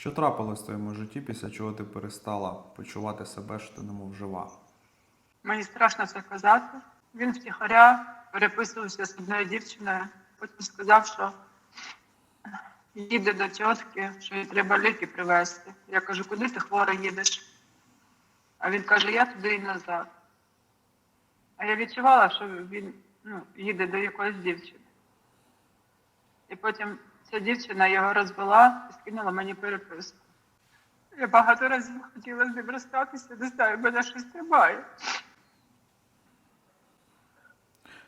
Що трапилось в твоєму житті, після чого ти перестала почувати себе, що ти немов жива? Мені страшно це казати. Він втіхаря переписувався з одною дівчиною, потім сказав, що їде до тітки, що їй треба ліки привезти. Я кажу, куди ти хвора їдеш? А він каже, я туди і назад. А я відчувала, що він ну, їде до якоїсь дівчини. І потім ця дівчина його розвела і скинула мені переписку. Я багато разів хотіла з ним розстатися, не знаю, мене щось тримає.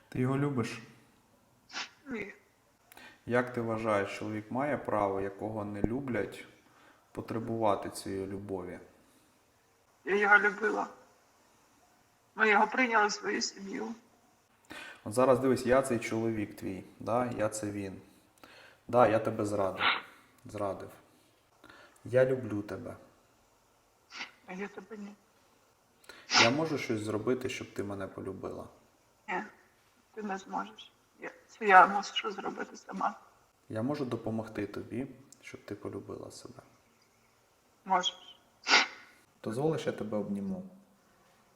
Ти його любиш? Ні. Як ти вважаєш, чоловік має право, якого не люблять, потребувати цієї любові? Я його любила. Ми його прийняли в свою сім'ю. От зараз дивись, я цей чоловік твій, да? я це він. Да, я тебе зрадив. Зрадив. Я люблю тебе. А я тебе ні. Я можу щось зробити, щоб ти мене полюбила. Ні, ти не зможеш. Я, це я мушу зробити сама. Я можу допомогти тобі, щоб ти полюбила себе. Можеш. Дозволиш, я тебе обніму.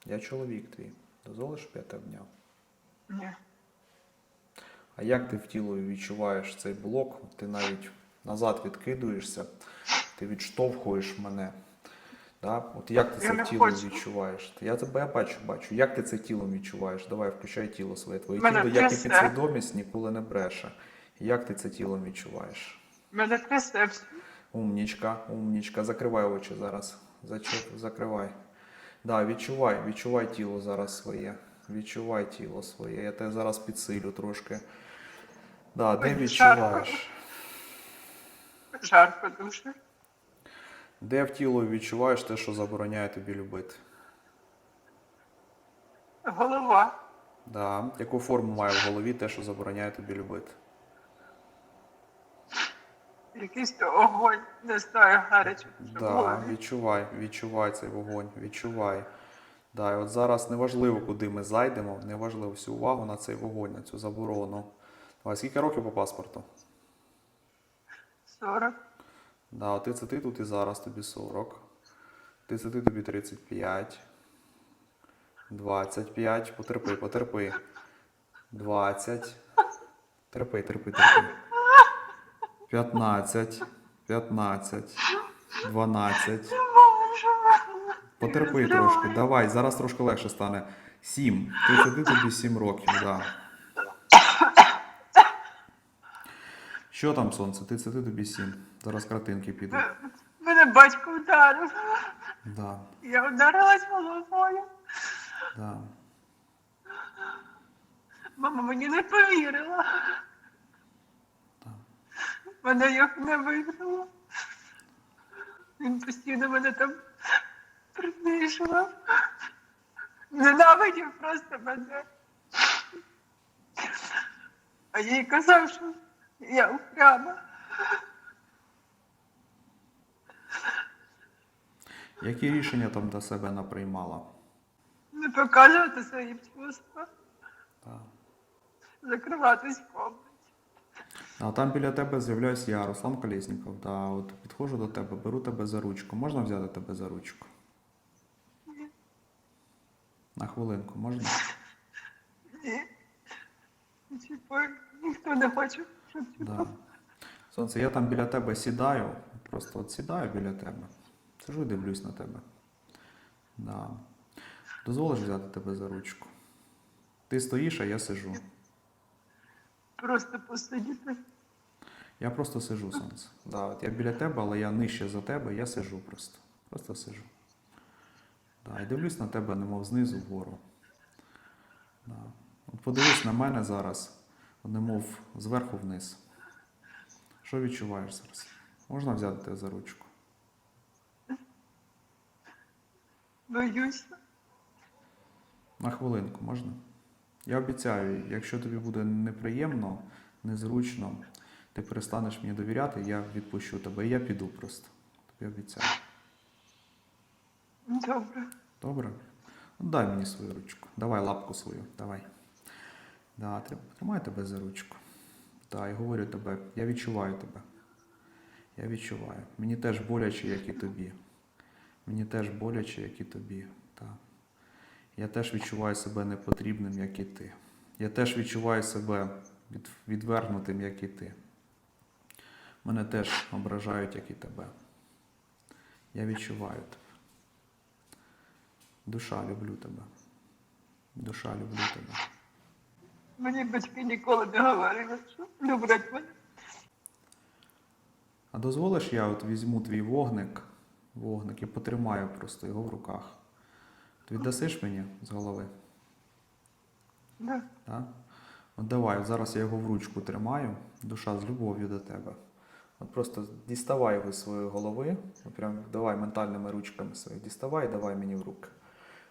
Я чоловік твій. Дозволиш, щоб я тебе обняв. Ні. А як ти в тіло відчуваєш цей блок? Ти навіть назад відкидуєшся, ти відштовхуєш мене. Да? От як ти Я це тіло хочу. відчуваєш? Я тебе я бачу, бачу. Як ти це тілом відчуваєш? Давай, включай тіло своє. Твоє Мене тіло, як і підсвідомість, ніколи не бреше. Як ти це тілом відчуваєш? Мене трясе. Умнічка, умнічка. Закривай очі зараз. Зачеп, закривай. Да, відчувай, відчувай тіло зараз своє. Відчувай тіло своє. Я тебе зараз підсилю трошки. Да, де відчуваєш? Жарко дуже. Де в тіло відчуваєш те, що забороняє тобі любити? Голова. Да. Яку форму має в голові те, що забороняє тобі любити? Якийсь то огонь. Не знаю, гарячий. Да, відчувай, відчувай цей вогонь, відчувай. Да, і от зараз неважливо, куди ми зайдемо, неважливо всю увагу на цей вогонь, на цю заборону. Давай, скільки років по паспорту? 40. Да, от ти це ти тут і зараз тобі 40. Ти це ти тобі 35. 25. Потерпи, потерпи. 20. Терпи, терпи, терпи. 15. 15. 12. Потерпи трошки. Давай, зараз трошки легше стане. 7. Ти це ти тобі 7 років, да. Що там, сонце? Ти це ти тобі 7. Зараз картинки підуть. Мене батько вдарив. Да, Я вдарилась головою. да. Мама мені не повірила. Так. Мене як не вигнало. Він постійно мене там принижував. Ненавидів просто мене. А їй казав, що я упряма. Які рішення там до себе наприймала? Не показувати свої чувства, Да. закриватись в комнаті. А там біля тебе з'являюсь я, Руслан Колєсніков. Да, от підходжу до тебе, беру тебе за ручку. Можна взяти тебе за ручку? Ні. На хвилинку, можна? Ні. Типу, ніхто не хоче, типу, Да. Сонце, я там біля тебе сідаю, просто от сідаю біля тебе. Сижу і дивлюсь на тебе. Да. Дозволиш взяти тебе за ручку? Ти стоїш, а я сижу. просто посидіти. Я просто сижу, сонце. Да, от я біля тебе, але я нижче за тебе, я сижу просто. Просто сижу. Да, і дивлюсь на тебе, немов знизу вгору. Да. От подивись на мене зараз, немов зверху вниз. Що відчуваєш зараз? Можна взяти тебе за ручку? Боюся. На хвилинку можна? Я обіцяю, якщо тобі буде неприємно, незручно, ти перестанеш мені довіряти, я відпущу тебе. І я піду просто. Тобі обіцяю. Добре. Добре? Ну, Дай мені свою ручку. Давай лапку свою. Давай. Да, тр- тримай тебе за ручку. Так, і говорю тебе, я відчуваю тебе. Я відчуваю. Мені теж боляче, як і тобі. Мені теж боляче, як і тобі. Так. Я теж відчуваю себе непотрібним, як і ти. Я теж відчуваю себе від, відвергнутим, як і ти. Мене теж ображають, як і тебе. Я відчуваю тебе. Душа, люблю тебе. Душа, люблю тебе. Мені батьки ніколи не говорили, що люблять мене. А дозволиш, я от візьму твій вогник, вогник і потримаю просто його в руках. Ти віддасиш мені з голови? Да. Так? От давай, от зараз я його в ручку тримаю, душа з любов'ю до тебе. От просто діставай його з своєї голови, прям давай ментальними ручками своїми, діставай і давай мені в руки.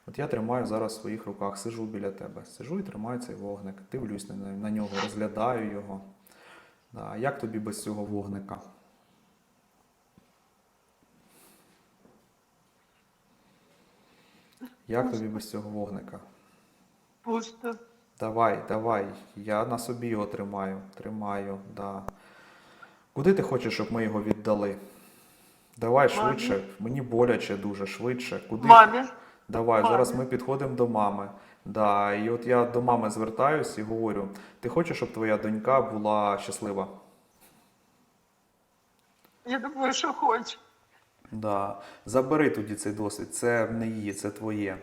От я тримаю зараз в своїх руках, сижу біля тебе. Сижу і тримаю цей вогник, дивлюсь на, на нього, розглядаю його. Да. Як тобі без цього вогника? Як тобі без цього вогника? Пусто. Давай, давай. Я на собі його тримаю. Тримаю, да. Куди ти хочеш, щоб ми його віддали? Давай Мамі. швидше. Мені боляче дуже швидше. Куди? Мамі. Давай, Мамі. зараз ми підходимо до мами. Да, і от я до мами звертаюсь і говорю: ти хочеш, щоб твоя донька була щаслива? Я думаю, що хочу. Да. Забери тоді цей досвід, це не її, це твоє.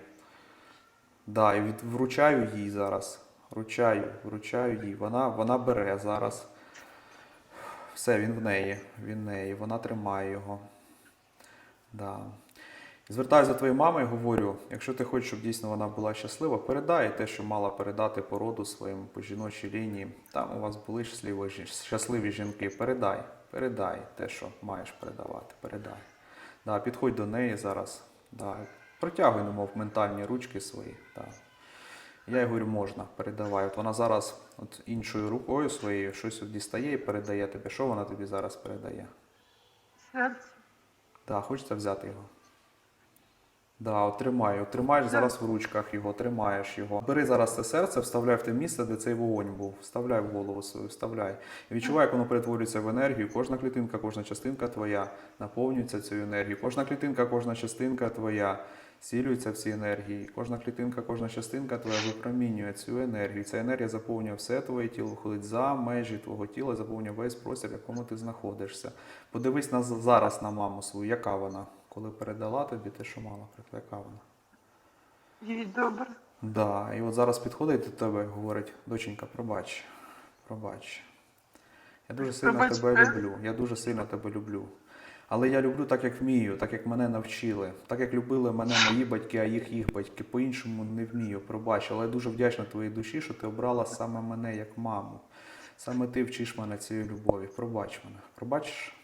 Да, і від, вручаю їй зараз. Вручаю, вручаю їй. Вона, вона бере зараз. Все, він в неї. Він в неї. Вона тримає його. Да. Звертаюся до твоєї мами і говорю: якщо ти хочеш, щоб дійсно вона була щаслива, передай те, що мала передати по роду своїм по жіночій лінії. Там у вас були щасливі, щасливі жінки. Передай, передай те, що маєш передавати. Передай. Да, підходь до неї зараз. Да, протягуй, немов ментальні ручки свої. Да. Я їй говорю, можна, передавай. От вона зараз от іншою рукою своєю щось от дістає і передає тобі. Що вона тобі зараз передає? Серце. Да, хочеться взяти його. Да, от тримай, от тримаєш зараз в ручках його, тримаєш його. Бери зараз це серце, вставляй в те місце, де цей вогонь був. Вставляй в голову свою, вставляй. І відчувай, як воно перетворюється в енергію. Кожна клітинка, кожна частинка твоя наповнюється цією енергією. Кожна клітинка, кожна частинка твоя сілюється в цій енергії. Кожна клітинка, кожна частинка твоя випромінює цю енергію. Ця енергія заповнює все твоє тіло, виходить за межі твого тіла, заповнює весь простір, в якому ти знаходишся. Подивись на зараз на маму свою, яка вона, коли передала тобі те, що мала, яка вона. Їй добре. Да, і от зараз підходить до тебе і говорить, доченька, пробач, пробач. Я дуже сильно Пробач тебе мене. люблю. Я дуже сильно тебе люблю. Але я люблю так, як вмію, так як мене навчили, так як любили мене мої батьки, а їх їх батьки. По-іншому не вмію, пробач. Але я дуже вдячна твоїй душі, що ти обрала саме мене як маму. Саме ти вчиш мене цієї любові. Пробач мене. Пробачиш?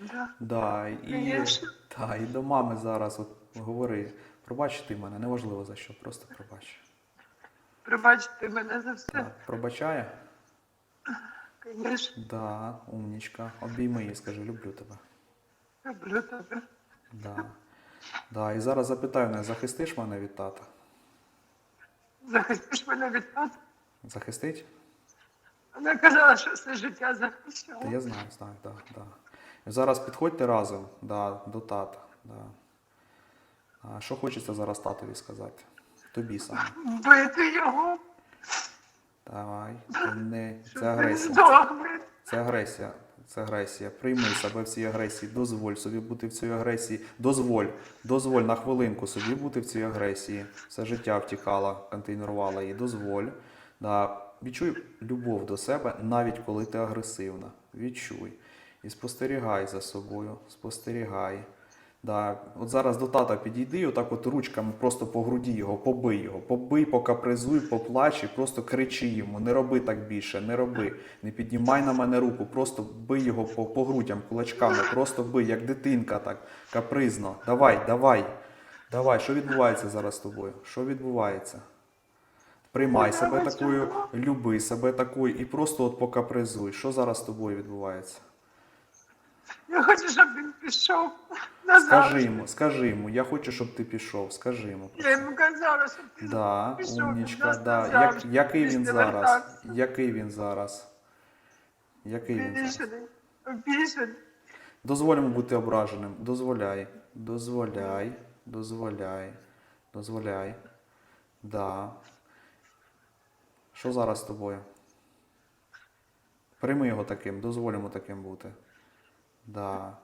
Да. Да, і, Конечно. та, і до мами зараз от говори, пробач ти мене, неважливо за що, просто пробач. Пробачте мене за все. Да, пробачає? Звісно, Да, умнічка. Обійми її, скажи, люблю тебе. люблю тебе. Да. Да, і зараз запитаю мене, захистиш мене від тата? Захистиш мене від тата. Захистить? Вона казала, що все життя Та захищала. я знаю, знаю, да, да. Зараз підходьте разом да, до тата. Да. А що хочеться зараз татові сказати? Тобі саме. Бити його, Давай. Це не це агресія. Це агресія. Це агресія. Прийми себе в цій агресії. Дозволь собі бути в цій агресії. Дозволь, дозволь на хвилинку собі бути в цій агресії. Все життя втікала, контейнерувала її. Дозволь. Да. Відчуй любов до себе, навіть коли ти агресивна. Відчуй. І спостерігай за собою. Спостерігай. Да. От зараз до тата підійди, отак от ручками просто по груді його, побий його, побий, покапризуй, поплач і просто кричи йому, не роби так більше, не роби, не піднімай на мене руку, просто бий його по, по грудям кулачками, просто бий, як дитинка, так, капризно. Давай, давай, давай, що відбувається зараз з тобою? Що відбувається? Приймай себе такою, люби себе такою і просто от покапризуй. Що зараз з тобою відбувається? Я хочу, щоб він пішов назад. Скажи йому, скажи йому, я хочу, щоб ти пішов, скажи йому. Я йому казала, щоб він Да, пішов умнічка, да. Як, який він Після зараз? вертатися. Який він зараз? Який він зараз? Дозволь йому бути ображеним. Дозволяй. Дозволяй. Дозволяй. Дозволяй. Да. Що зараз з тобою? Прийми його таким, дозволь йому таким бути. Да.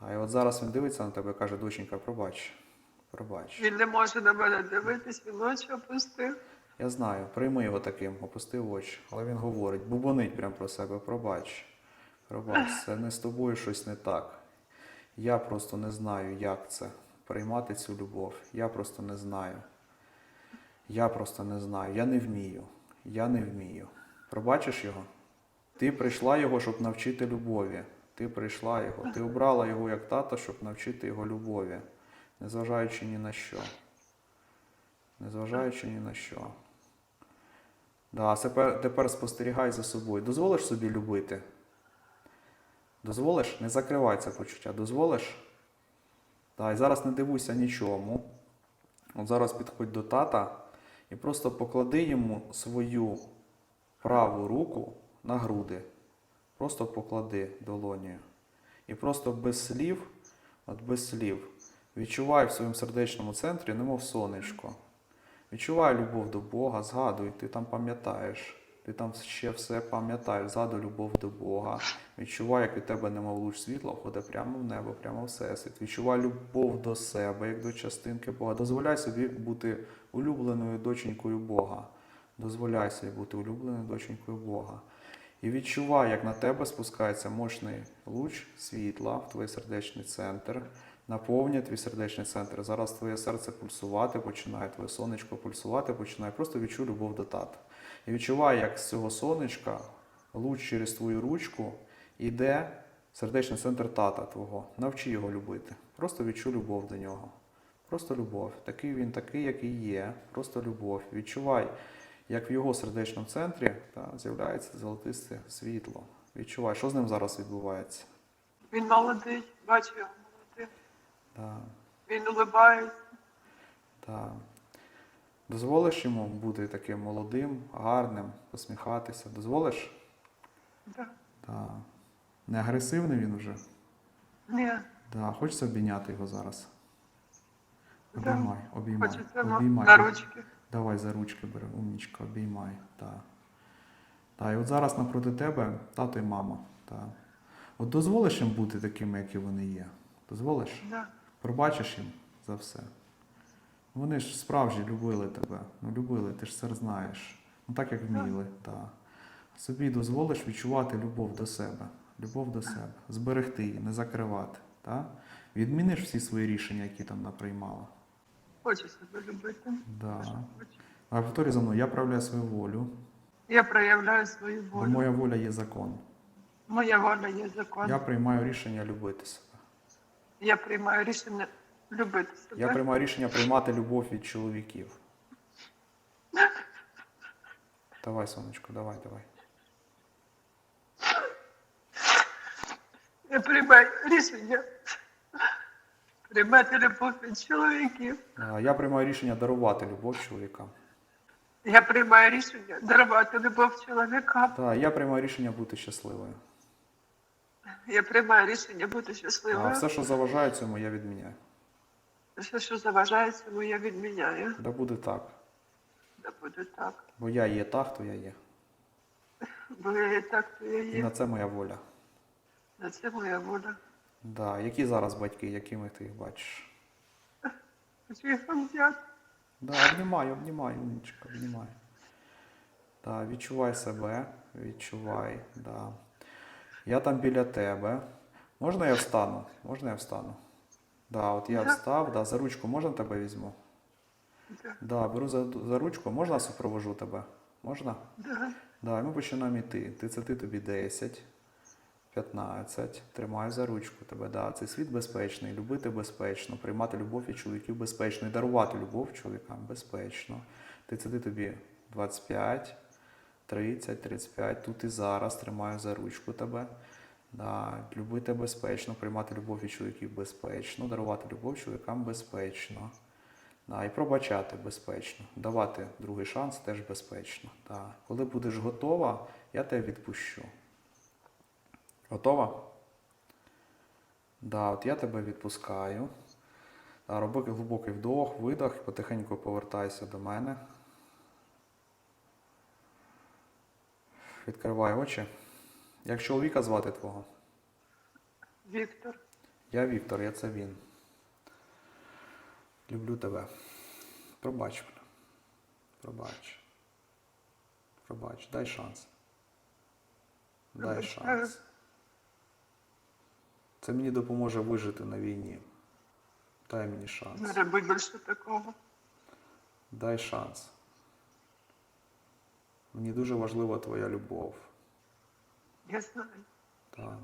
А і от зараз він дивиться на тебе і каже, доченька, пробач. Пробач. Він не може на мене дивитись, він очі опустив. Я знаю, прийми його таким, опустив очі. Але він говорить, бубонить прямо про себе, пробач. Пробач, це не з тобою щось не так. Я просто не знаю, як це приймати цю любов. Я просто не знаю. Я просто не знаю. Я не вмію. Я не вмію. Пробачиш його? Ти прийшла його, щоб навчити любові. Ти прийшла його. Ти обрала його як тата, щоб навчити його любові, незважаючи ні на що. Незважаючи ні на що. Да, тепер, тепер спостерігай за собою. Дозволиш собі любити? Дозволиш? Не закривай це почуття. Дозволиш? Да, і зараз не дивуйся нічому. От зараз підходь до тата і просто поклади йому свою праву руку на груди. Просто поклади долонію. І просто без слів, от без слів, відчувай в своєму сердечному центрі, немов сонечко. Відчувай любов до Бога, згадуй, ти там пам'ятаєш. Ти там ще все пам'ятаєш, згадуй любов до Бога. Відчувай, як від тебе немов луч світла входить прямо в небо, прямо в всесвіт. Відчувай любов до себе, як до частинки Бога. Дозволяй собі бути улюбленою доченькою Бога. Дозволяй собі бути улюбленою доченькою Бога. І відчувай, як на тебе спускається мощний луч світла в твій сердечний центр, наповнює твій сердечний центр. Зараз твоє серце пульсувати починає, твоє сонечко пульсувати починає. Просто відчуй любов до тата. І відчувай, як з цього сонечка луч через твою ручку йде сердечний центр тата твого. Навчи його любити. Просто відчуй любов до нього. Просто любов. Такий він, такий, який є. Просто любов. Відчувай, як в його сердечному центрі та, з'являється золотисте світло. Відчувай, що з ним зараз відбувається. Він молодий, бачу його молодим. Да, Він улибається. да. Дозволиш йому бути таким молодим, гарним, посміхатися. Дозволиш? Да. Да. Не агресивний він вже. Ні, Да. Хочеться обійняти його зараз. Обіймай, обіймай. хочеться обіймай. на ручки. Давай за ручки бери, умнічка, обіймай. Так. Так, і от зараз напроти тебе тато і мама. Так. От дозволиш їм бути такими, які вони є. Дозволиш? Да. Пробачиш їм за все. Вони ж справді любили тебе. Ну, любили, ти ж це знаєш. Ну так як вміли. Так. Собі дозволиш відчувати любов до себе. Любов до себе. Зберегти її, не закривати. Так? Відміниш всі свої рішення, які там наприймала. Хочу себе любити. Да. А повторюй за мною, я проявляю свою волю, Я проявляю свою волю. моя воля є закон. Моя воля є закон. Я приймаю рішення любити себе. Я приймаю рішення любити себе. Я приймаю рішення приймати любов від чоловіків. Давай, сонечко, давай, давай. Я приймаю рішення приймати любов від чоловіків. Я приймаю рішення дарувати любов чоловікам. Я приймаю рішення дарувати любов чоловікам. Так, я приймаю рішення бути щасливою. Я приймаю рішення бути щасливою. А все, що заважає цьому, я відміняю. Все, що заважає цьому, я відміняю. Да буде так. Да буде так. Бо я є та, хто я є. Бо я є так, то я І є. на це моя воля. На це моя воля. Да. Які зараз батьки, якими ти їх бачиш? Їх взяти. Да, обнімай, обнімай, умничка, обнімай. Да, відчувай себе, відчувай, да. Я там біля тебе. Можна я встану? Можна я встану? Да, от я встав, да, за ручку можна тебе візьму? Да. Да, беру за, за ручку, можна супровожу тебе? Можна? Да. Да, і ми починаємо йти. Ти це ти тобі 10, 15. Тримаю за ручку тебе. Да, цей світ безпечний, любити безпечно, приймати любов від чоловіків безпечно і дарувати любов чоловікам безпечно. Ти це тобі 25, 30, 35. Тут і зараз тримаю за ручку тебе. Да, любити безпечно, приймати любов від чоловіків безпечно, дарувати любов чоловікам безпечно. Да, і пробачати безпечно, давати другий шанс теж безпечно. Да. Коли будеш готова, я тебе відпущу. Готова? Да, от я тебе відпускаю. Да, роби глибокий вдох, видох, потихеньку повертайся до мене. Відкривай очі. Як чоловіка звати твого? Віктор, Я Віктор, я це він. Люблю тебе. Пробач мене. Пробач. Пробач. Дай шанс. Дай шанс. Це мені допоможе вижити на війні. Дай мені шанс. не роби більше такого. Дай шанс. Мені дуже важлива твоя любов. Я знаю. Так.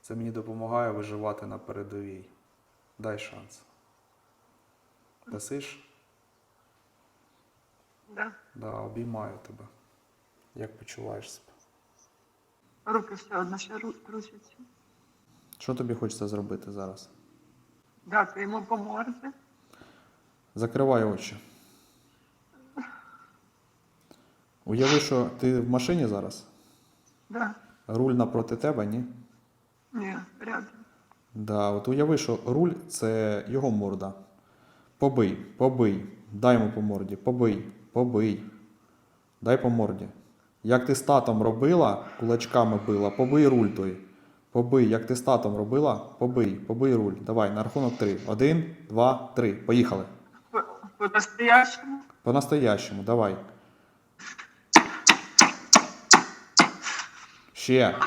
Це мені допомагає виживати на передовій. Дай шанс. Дасиш? Да. Да, обіймаю тебе. Як почуваєш себе? Руки все одно ще ру- трусяться. Що тобі хочеться зробити зараз? Дати йому по морді. Закривай очі. Уяви, що ти в машині зараз? Да. Руль напроти тебе, ні? Ні, рядом. Да, от уяви, що руль це його морда. Побий, побий, дай йому по морді, побий, побий. Дай по морді. Як ти з татом робила, кулачками била, побий руль той. Побий, як ти з татом робила, побий, побий руль. Давай, на рахунок три. Один, два, три. Поїхали. По- По-настоящему. По-настоящему, давай. Ще.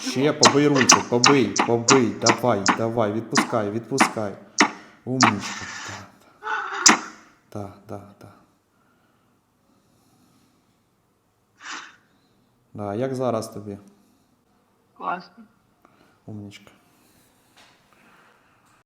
Ще побий рульку, побий, побий, давай, давай, відпускай, відпускай. Умничка. Так, так, так, так. Да, як зараз тобі? Класно. Умничка.